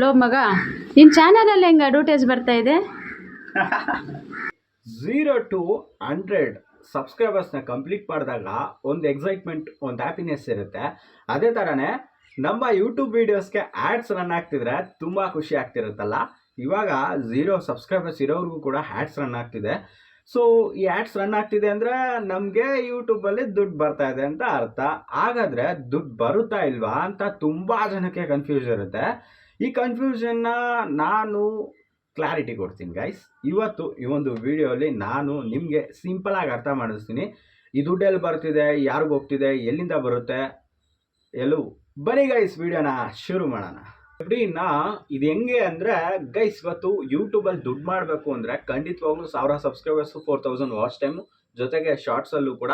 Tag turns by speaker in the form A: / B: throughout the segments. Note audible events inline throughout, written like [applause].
A: Low ಮಗ ನಿನ್ನ ಚಾನಲಲ್ಲಿ ಹೆಂಗೆ ಅಡ್ವರ್ಟೈಸ್ ಬರ್ತಾ ಇದೆ?
B: ಝೀರೋ ಟು ಹಂಡ್ರೆಡ್ ಸಬ್ಸ್ಕ್ರೈಬರ್ಸ್ನ ಕಂಪ್ಲೀಟ್ ಮಾಡಿದಾಗ ಒಂದು ಎಕ್ಸೈಟ್ಮೆಂಟ್ ಒಂದು ಹ್ಯಾಪಿನೆಸ್ ಇರುತ್ತೆ. ಅದೇ ಥರನೇ ನಮ್ಮ ಯೂಟ್ಯೂಬ್ ವೀಡಿಯೋಸ್ಗೆ ಆ್ಯಡ್ಸ್ ರನ್ ಆಗ್ತಿದ್ರೆ ತುಂಬ ಖುಷಿ ಆಗ್ತಿರುತ್ತಲ್ಲ. ಇವಾಗ ಝೀರೋ ಸಬ್ಸ್ಕ್ರೈಬರ್ಸ್ ಇರೋರಿಗೂ ಕೂಡ ಆ್ಯಡ್ಸ್ ರನ್ ಆಗ್ತಿದೆ. ಸೊ ಈ ಆ್ಯಡ್ಸ್ ರನ್ ಆಗ್ತಿದೆ ಅಂದರೆ ನಮಗೆ ಯೂಟ್ಯೂಬಲ್ಲಿ ದುಡ್ಡು ಬರ್ತಾ ಇದೆ ಅಂತ ಅರ್ಥ. ಹಾಗಾದರೆ ದುಡ್ಡು ಬರುತ್ತಾ ಇಲ್ವಾ ಅಂತ ತುಂಬ ಜನಕ್ಕೆ ಕನ್ಫ್ಯೂಸ್ ಇರುತ್ತೆ. ಈ ಕನ್ಫ್ಯೂಷನ್ನ ನಾನು ಕ್ಲಾರಿಟಿ ಕೊಡ್ತೀನಿ ಗೈಸ್ ಇವತ್ತು ಈ ಒಂದು ವಿಡಿಯೋಲಿ ನಾನು ನಿಮಗೆ ಸಿಂಪಲಾಗಿ ಅರ್ಥ ಮಾಡಿಸ್ತೀನಿ. ಈ ದುಡ್ಡೆಲ್ಲಿ ಬರ್ತಿದೆ, ಯಾರಿಗೂ ಹೋಗ್ತಿದೆ, ಎಲ್ಲಿಂದ ಬರುತ್ತೆ, ಎಲ್ಲೂ. ಬನ್ನಿ ಗೈಸ್ ವಿಡಿಯೋನ ಶುರು ಮಾಡೋಣ. ಎಫ್ಡಿನ ಇದು ಹೆಂಗೆ ಅಂದರೆ ಗೈಸ್ ಇವತ್ತು ಯೂಟ್ಯೂಬಲ್ಲಿ ದುಡ್ಡು ಮಾಡಬೇಕು ಅಂದರೆ ಖಂಡಿತವಾಗ್ಲೂ ಸಾವಿರ subscribers four thousand watch time ಜೊತೆಗೆ ಶಾರ್ಟ್ಸಲ್ಲೂ ಕೂಡ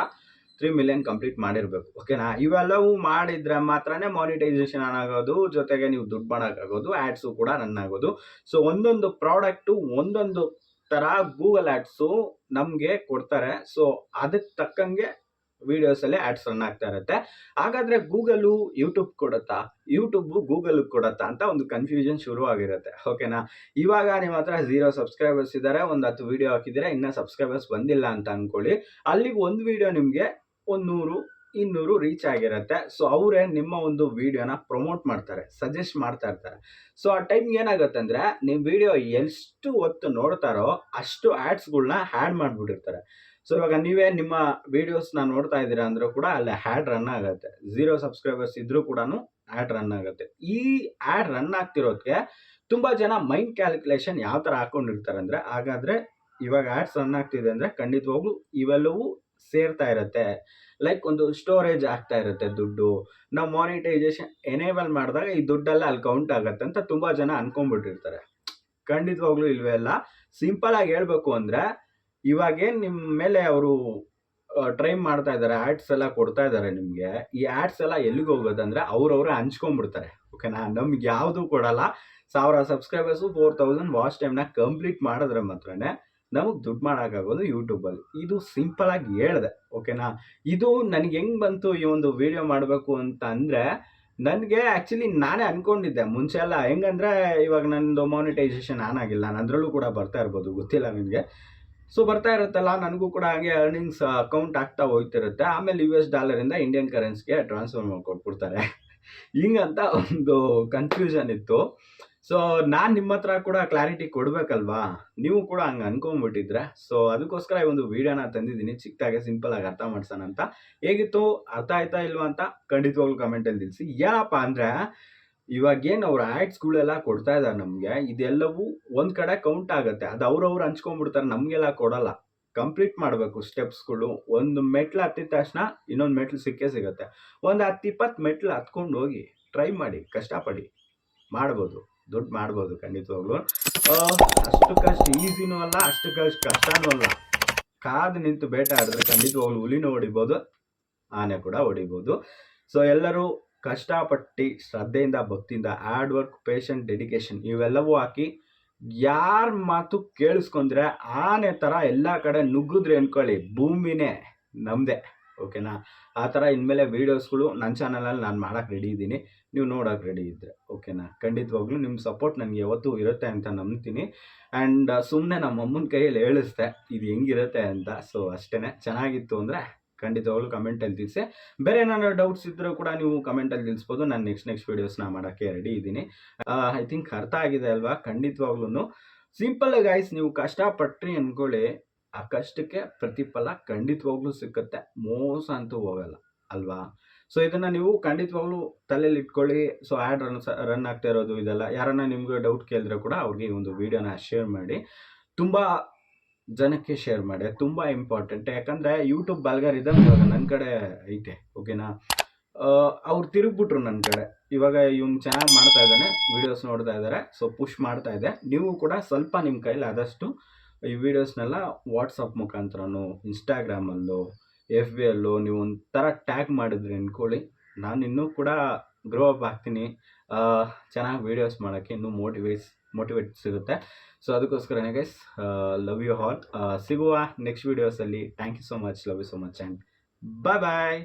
B: ತ್ರೀ ಮಿಲಿಯನ್ ಕಂಪ್ಲೀಟ್ ಮಾಡಿರಬೇಕು ಓಕೆನಾ ಇವೆಲ್ಲವೂ ಮಾಡಿದ್ರೆ ಮಾತ್ರನೇ ಮಾನಿಟೈಸೇಷನ್ ಆನ್ ಆಗೋದು, ಜೊತೆಗೆ ನೀವು ದುಡ್ಡು ಮಾಡೋಕ್ಕಾಗೋದು ಆ್ಯಡ್ಸು ಕೂಡ ರನ್ ಆಗೋದು. ಸೊ ಒಂದೊಂದು ಪ್ರಾಡಕ್ಟು ಒಂದೊಂದು ಥರ ಗೂಗಲ್ ಆ್ಯಡ್ಸು ನಮಗೆ ಕೊಡ್ತಾರೆ. ಸೊ ಅದಕ್ಕೆ ತಕ್ಕಂಗೆ ವಿಡಿಯೋಸಲ್ಲಿ ಆ್ಯಡ್ಸ್ ರನ್ ಆಗ್ತಾ ಇರುತ್ತೆ. ಹಾಗಾದರೆ ಗೂಗಲು ಯೂಟ್ಯೂಬ್ ಕೊಡುತ್ತಾ? ಯೂಟ್ಯೂಬು ಗೂಗಲ್ ಕೊಡುತ್ತಾ ಅಂತ ಒಂದು ಕನ್ಫ್ಯೂಷನ್ ಶುರು ಆಗಿರುತ್ತೆ ಓಕೆನಾ ಇವಾಗ ನಿಮ್ಮ ಹತ್ರ ಝೀರೋ ಸಬ್ಸ್ಕ್ರೈಬರ್ಸ್ ಇದ್ದಾರೆ ಒಂದು ಹತ್ತು ವಿಡಿಯೋ ಹಾಕಿದರೆ ಇನ್ನೂ ಸಬ್ಸ್ಕ್ರೈಬರ್ಸ್ ಬಂದಿಲ್ಲ ಅಂತ ಅಂದ್ಕೊಳ್ಳಿ ಅಲ್ಲಿಗೆ ಒಂದು ವಿಡಿಯೋ ನಿಮಗೆ ಒಂದು ನೂರು ಇನ್ನೂರು ರೀಚ್ ಆಗಿರುತ್ತೆ. ಸೊ ಅವರೇ ನಿಮ್ಮ ಒಂದು ವಿಡಿಯೋನ ಪ್ರಮೋಟ್ ಮಾಡ್ತಾರೆ ಸಜೆಸ್ಟ್ ಮಾಡ್ತಾ ಇರ್ತಾರೆ. ಸೊ ಆ ಟೈಮ್ ಏನಾಗುತ್ತೆ ಅಂದರೆ ನಿಮ್ಮ ವಿಡಿಯೋ ಎಷ್ಟು ಹೊತ್ತು ನೋಡ್ತಾರೋ ಅಷ್ಟು ಆ್ಯಡ್ಸ್ಗಳ್ನ ಹ್ಯಾಡ್ ಮಾಡಿಬಿಟ್ಟಿರ್ತಾರೆ. ಸೊ ಇವಾಗ ನೀವೇ ನಿಮ್ಮ ವಿಡಿಯೋಸ್ನ ನೋಡ್ತಾ ಇದ್ದೀರಾ ಅಂದರೂ ಕೂಡ ಅಲ್ಲಿ ಹ್ಯಾಡ್ ರನ್ ಆಗುತ್ತೆ. ಝೀರೋ ಸಬ್ಸ್ಕ್ರೈಬರ್ಸ್ ಇದ್ರೂ ಕೂಡ ಆ್ಯಡ್ ರನ್ ಆಗುತ್ತೆ. ಈ ಆ್ಯಡ್ ರನ್ ಆಗ್ತಿರೋದಕ್ಕೆ ತುಂಬ ಜನ ಮೈಂಡ್ ಕ್ಯಾಲ್ಕುಲೇಷನ್ ಯಾವ ಥರ ಹಾಕೊಂಡಿರ್ತಾರೆ ಅಂದರೆ, ಹಾಗಾದರೆ ಇವಾಗ ಆ್ಯಡ್ಸ್ ರನ್ ಆಗ್ತಿದೆ ಅಂದರೆ ಖಂಡಿತವಾಗ್ಲೂ ಇವೆಲ್ಲವೂ ಸೇರ್ತಾ ಇರುತ್ತೆ. ಲೈಕ್ ಒಂದು ಸ್ಟೋರೇಜ್ ಆಗ್ತಾ ಇರುತ್ತೆ ದುಡ್ಡು. ನಾವು ಮಾನಿಟೈಸೇಷನ್ ಎನೇಬಲ್ ಮಾಡಿದಾಗ ಈ ದುಡ್ಡೆಲ್ಲ ಅಲ್ಲಿ ಕೌಂಟ್ ಆಗುತ್ತೆ ಅಂತ ತುಂಬ ಜನ ಅನ್ಕೊಂಡ್ಬಿಟ್ಟಿರ್ತಾರೆ. ಖಂಡಿತವಾಗ್ಲೂ ಇಲ್ವೇ ಅಲ್ಲ. ಸಿಂಪಲ್ ಆಗಿ ಹೇಳಬೇಕು ಅಂದರೆ, ಇವಾಗೇನು ನಿಮ್ಮ ಮೇಲೆ ಅವರು ಟ್ರೈ ಮಾಡ್ತಾ ಇದ್ದಾರೆ ಆ್ಯಡ್ಸ್ ಎಲ್ಲ ಕೊಡ್ತಾ ಇದ್ದಾರೆ ನಿಮಗೆ, ಈ ಆ್ಯಡ್ಸ್ ಎಲ್ಲ ಎಲ್ಲಿಗೆ ಹೋಗೋದಂದ್ರೆ ಅವ್ರವ್ರೆ ಹಂಚ್ಕೊಂಡ್ಬಿಡ್ತಾರೆ. ಓಕೆನಾ ನಮ್ಗೆ ಯಾವುದು ಕೊಡಲ್ಲ. ಸಾವಿರ ಸಬ್ಸ್ಕ್ರೈಬರ್ಸು ಫೋರ್ ತೌಸಂಡ್ ವಾಚ್ ಟೈಮ್ನ ಕಂಪ್ಲೀಟ್ ಮಾಡಿದ್ರೆ ಮಾತ್ರನೇ ನಮಗೆ ದುಡ್ಡು ಮಾಡೋಕ್ಕಾಗೋದು ಯೂಟ್ಯೂಬಲ್ಲಿ ಇದು ಸಿಂಪಲಾಗಿ ಹೇಳಿದೆ ಓಕೆನಾ ಇದು ನನಗೆ ಹೆಂಗೆ ಬಂತು ಈ ಒಂದು ವಿಡಿಯೋ ಮಾಡಬೇಕು ಅಂತ ಅಂದರೆ ನನಗೆ ಆ್ಯಕ್ಚುಲಿ ನಾನೇ ಅನ್ಕೊಂಡಿದ್ದೆ ಮುಂಚೆ ಎಲ್ಲ. ಹೆಂಗಂದ್ರೆ ಇವಾಗ ನನ್ನದು ಮಾನಿಟೈಸೇಷನ್ ಆನ್ ಆಗಿಲ್ಲ. ಅದರಲ್ಲೂ ಕೂಡ ಬರ್ತಾ ಇರ್ಬೋದು, ಗೊತ್ತಿಲ್ಲ ನನಗೆ ಸೊ ಬರ್ತಾ ಇರುತ್ತಲ್ಲ, ನನಗೂ ಕೂಡ ಹಾಗೆ ಅರ್ನಿಂಗ್ಸ್ ಅಕೌಂಟ್ ಆಗ್ತಾ ಹೋಗ್ತಿರುತ್ತೆ ಆಮೇಲೆ ಯು ಎಸ್ ಡಾಲರಿಂದ ಇಂಡಿಯನ್ ಕರೆನ್ಸಿಗೆ ಟ್ರಾನ್ಸ್ಫರ್ ಮಾಡ್ಕೊಟ್ಬಿಡ್ತಾರೆ. [laughs] ಹಿಂಗಂತ ಒಂದು ಕನ್ಫ್ಯೂಷನ್ ಇತ್ತು. ಸೊ ನಾನು ನಿಮ್ಮ ಹತ್ರ ಕೂಡ ಕ್ಲಾರಿಟಿ ಕೊಡಬೇಕಲ್ವಾ? ನೀವು ಕೂಡ ಹಂಗೆ ಅನ್ಕೊಂಡ್ಬಿಟ್ಟಿದ್ರೆ. ಸೊ ಅದಕ್ಕೋಸ್ಕರ ಈ ಒಂದು ವಿಡಿಯೋನ ತಂದಿದ್ದೀನಿ. ಚಿಕ್ಕದಾಗೆ ಸಿಂಪಲ್ ಆಗಿ ಅರ್ಥ ಮಾಡ್ಸೋಣ ಅಂತ. ಹೇಗಿತ್ತು? ಅರ್ಥ ಆಯ್ತಾ ಇಲ್ವಾ ಅಂತ ಖಂಡಿತವಾಗ್ಲೂ ಕಮೆಂಟಲ್ಲಿ ತಿಳಿಸಿ. ಏನಪ್ಪ ಅಂದರೆ, ಇವಾಗೇನು ಅವ್ರ ಆ್ಯಡ್ಸ್ಗಳೆಲ್ಲ ಕೊಡ್ತಾ ಇದ್ದಾರೆ ನಮಗೆ, ಇದೆಲ್ಲವೂ ಒಂದು ಕಡೆ ಕೌಂಟ್ ಆಗುತ್ತೆ. ಅದು ಅವ್ರವ್ರು ಹಂಚ್ಕೊಂಡ್ಬಿಡ್ತಾರೆ, ನಮಗೆಲ್ಲ ಕೊಡಲ್ಲ. ಕಂಪ್ಲೀಟ್ ಮಾಡಬೇಕು ಸ್ಟೆಪ್ಸ್ಗಳು ಒಂದು ಮೆಟ್ಲು ಹತ್ತಿದ ತಕ್ಷಣ ಇನ್ನೊಂದು ಮೆಟ್ಲು ಸಿಕ್ಕೇ ಸಿಗುತ್ತೆ. ಒಂದು ಹತ್ತು ಇಪ್ಪತ್ತು ಮೆಟ್ಲು ಹತ್ಕೊಂಡು ಹೋಗಿ ಟ್ರೈ ಮಾಡಿ, ಕಷ್ಟಪಡಿ, ಮಾಡ್ಬೋದು. ದುಡ್ಡು ಮಾಡ್ಬೋದು, ಖಂಡಿತವಾಗ್ಲೂ. ಅಷ್ಟು ಕಷ್ಟ, ಈಸಿನೂ ಅಲ್ಲ ಅಷ್ಟಕ್ಕಷ್ಟು ಕಷ್ಟನೂ ಅಲ್ಲ. ಕಾದು ನಿಂತು ಬೇಟ ಆಡಿದ್ರೆ ಖಂಡಿತವಾಗ್ಲೂ ಹುಲಿನೂ ಹೊಡಿಬೋದು, ಆನೆ ಕೂಡ ಹೊಡಿಬೋದು. ಸೊ ಎಲ್ಲರೂ ಕಷ್ಟಪಟ್ಟು, ಶ್ರದ್ಧೆಯಿಂದ, ಭಕ್ತಿಯಿಂದ ಹಾರ್ಡ್ ವರ್ಕ್ ಪೇಷಂಟ್ ಡೆಡಿಕೇಶನ್ ಇವೆಲ್ಲವೂ ಹಾಕಿ ಯಾರ ಮಾತು ಕೇಳಿಸ್ಕೊಂಡ್ರೆ ಆನೆ ಥರ ಎಲ್ಲ ಕಡೆ ನುಗ್ಗಿದ್ರೆ ಅನ್ಕೊಳ್ಳಿ. ಭೂಮಿನೇ ನಮ್ಮದೇ ಓಕೆನಾ? ಆ ಥರ ಇನ್ಮೇಲೆ ವೀಡಿಯೋಸ್ಗಳು ನನ್ನ ಚಾನಲಲ್ಲಿ ನಾನು ಮಾಡೋಕ್ಕೆ ರೆಡಿ ಇದ್ದೀನಿ. ನೀವು ನೋಡೋಕೆ ರೆಡಿ ಇದ್ದರೆ ಓಕೆನಾ? ಖಂಡಿತವಾಗ್ಲೂ ನಿಮ್ಮ ಸಪೋರ್ಟ್ ನನಗೆ ಯಾವತ್ತೂ ಇರುತ್ತೆ ಅಂತ ನಂಬ್ತೀನಿ. ಆ್ಯಂಡ್ ಸುಮ್ಮನೆ ನಮ್ಮ ಅಮ್ಮನ ಕೈಯಲ್ಲಿ ಹೇಳಿಸ್ದೆ, ಇದು ಹೆಂಗಿರುತ್ತೆ ಅಂತ. ಸೊ ಅಷ್ಟೇ ಚೆನ್ನಾಗಿತ್ತು ಅಂದರೆ ಖಂಡಿತವಾಗ್ಲೂ ಕಮೆಂಟಲ್ಲಿ ತಿಳಿಸಿ. ಬೇರೆ ಏನಾದ್ರು ಡೌಟ್ಸ್ ಇದ್ದರೂ ಕೂಡ ನೀವು ಕಮೆಂಟಲ್ಲಿ ತಿಳಿಸ್ಬೋದು. ನಾನು ನೆಕ್ಸ್ಟ್ ನೆಕ್ಸ್ಟ್ ವೀಡಿಯೋಸ್ನ ಮಾಡೋಕ್ಕೆ ರೆಡಿ ಇದ್ದೀನಿ. ಐ ಥಿಂಕ್ ಅರ್ಥ ಆಗಿದೆ ಅಲ್ವಾ? ಖಂಡಿತವಾಗ್ಲೂ ಸಿಂಪಲ್ ಗಾಯ್ಸ್ ನೀವು ಕಷ್ಟಪಟ್ರಿ ಅಂದ್ಕೊಳ್ಳಿ ಆ ಕಷ್ಟಕ್ಕೆ ಪ್ರತಿಫಲ ಖಂಡಿತವಾಗ್ಲೂ ಸಿಕ್ಕತ್ತೆ. ಮೋಸ ಅಂತೂ ಹೋಗಲ್ಲ, ಅಲ್ವಾ? ಸೊ ಇದನ್ನು ನೀವು ಖಂಡಿತವಾಗ್ಲೂ ತಲೆಯಲ್ಲಿ ಇಟ್ಕೊಳ್ಳಿ. ಸೊ ಆ್ಯಡ್ ರನ್ ರನ್ ಆಗ್ತಾ ಇರೋದು ಇದೆಲ್ಲ. ಯಾರನ್ನ ನಿಮ್ಗೆ ಡೌಟ್ ಕೇಳಿದ್ರೆ ಕೂಡ ಅವ್ರಿಗೆ ಈ ಒಂದು ವಿಡಿಯೋನ ಶೇರ್ ಮಾಡಿ. ತುಂಬ ಜನಕ್ಕೆ ಶೇರ್ ಮಾಡಿ. ತುಂಬ ಇಂಪಾರ್ಟೆಂಟ್ ಯಾಕಂದರೆ ಯೂಟ್ಯೂಬ್ ಬಲ್ಗಾರಿದಮ್ ಇವಾಗ ನನ್ನ ಕಡೆ ಐತೆ ಓಕೆನಾ ಅವ್ರು ತಿರುಗ್ಬಿಟ್ರು ನನ್ನ ಕಡೆ. ಇವಾಗ ಇವ್ನು ಚೆನ್ನಾಗಿ ಮಾಡ್ತಾ ಇದ್ದಾನೆ ವೀಡಿಯೋಸ್ ನೋಡ್ತಾ ಇದ್ದಾರೆ ಸೊ ಪುಷ್ ಮಾಡ್ತಾ ಇದೆ. ನೀವು ಕೂಡ ಸ್ವಲ್ಪ ನಿಮ್ಮ ಕೈಲಿ ಆದಷ್ಟು ಈ ವಿಡಿಯೋಸ್ನೆಲ್ಲ ವಾಟ್ಸಪ್ ಮುಖಾಂತರನೋ, ಇನ್ಸ್ಟಾಗ್ರಾಮಲ್ಲೋ, ಎಫ್ ಬಿ ಅಲ್ಲೋ ನೀವು ಒಂಥರ ಟ್ಯಾಗ್ ಮಾಡಿದ್ರಿ ಅಂದ್ಕೊಳ್ಳಿ ನಾನು ಇನ್ನೂ ಕೂಡ ಗ್ರೋ ಅಪ್ ಆಗ್ತೀನಿ. ಚೆನ್ನಾಗಿ ವೀಡಿಯೋಸ್ ಮಾಡೋಕ್ಕೆ ಇನ್ನೂ ಮೋಟಿವೇಟ್ಸ್ ಮೋಟಿವೇಟ್ ಸಿಗುತ್ತೆ. ಸೊ ಅದಕ್ಕೋಸ್ಕರನೇ ಗೈಸ್ ಲವ್ ಯು ಹಾಲ್ ಸಿಗುವ next ವೀಡಿಯೋಸಲ್ಲಿ thank you so much love you so much and bye bye